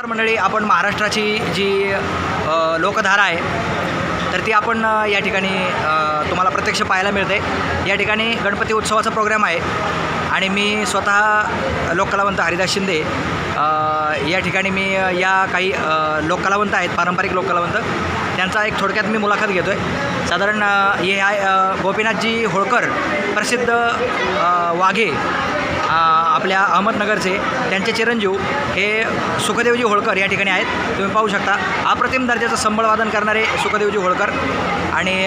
नमस्कार मंडळी आपण महाराष्ट्राची जी लोकधारा आहे तर ती आपण या ठिकाणी तुम्हाला प्रत्यक्ष पाहायला मिळते. या ठिकाणी गणपती उत्सवाचा प्रोग्राम आहे आणि मी स्वतः लोककलावंत हरिदास शिंदे. या ठिकाणी मी या काही लोककलावंत आहेत पारंपरिक लोककलावंत त्यांचा एक थोडक्यात मी मुलाखत घेतो आहे साधारण हे आहे गोपीनाथजी होळकर प्रसिद्ध वाघे आपल्या अहमदनगरचे त्यांचे चिरंजीव हे सुखदेवजी होळकर या ठिकाणी आहेत. तुम्ही पाहू शकता अप्रतिम दर्जाचं संबळवादन करणारे सुखदेवजी होळकर. आणि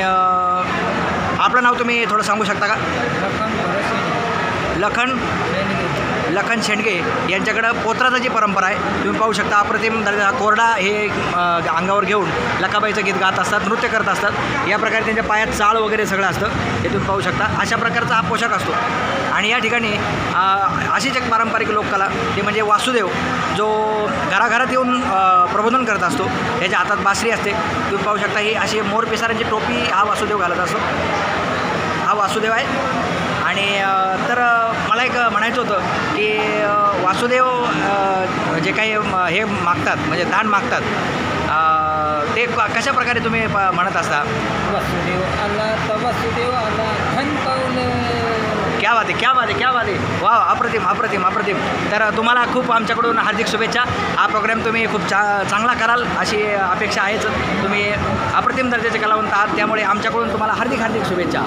आपलं नाव तुम्ही थोडं सांगू शकता का? लखन लखन शेंडगे यांच्याकडं पोत्राचा जी परंपरा आहे तुम्ही पाहू शकता अप्रतिम दर्जा कोरडा हे अंगावर घेऊन लकाबाईचं गीत गात असतात नृत्य करत असतात. या प्रकारे त्यांच्या पायात चाळ वगैरे सगळं असतं हे तुम्ही पाहू शकता. अशा प्रकारचा हा पोशाख असतो. आणि या ठिकाणी अशीच एक पारंपरिक लोककला ती म्हणजे वासुदेव जो घराघरात येऊन प्रबोधन करत असतो. त्याच्या हातात बासरी असते. तुम्ही पाहू शकता ही अशी मोर पिसारांची टोपी हा वासुदेव घालत असतो. हा वासुदेव आहे. आणि तर मला एक म्हणायचं होतं की वासुदेव जे काही हे मागतात म्हणजे दान मागतात ते कशा प्रकारे तुम्ही प- म्हणत असता? वासुदेव आला तर वासुदेव आला धन पावलं क्या बात आहे क्या बात आहे क्या बात आहे वा अप्रतिम अप्रतिम अप्रतिम. तर तुम्हाला खूप आमच्याकडून हार्दिक शुभेच्छा. हा प्रोग्राम तुम्ही खूप चा चांगला कराल अशी अपेक्षा आहेच. तुम्ही अप्रतिम दर्जाचे कलावंत आहात त्यामुळे आमच्याकडून तुम्हाला हार्दिक हार्दिक शुभेच्छा.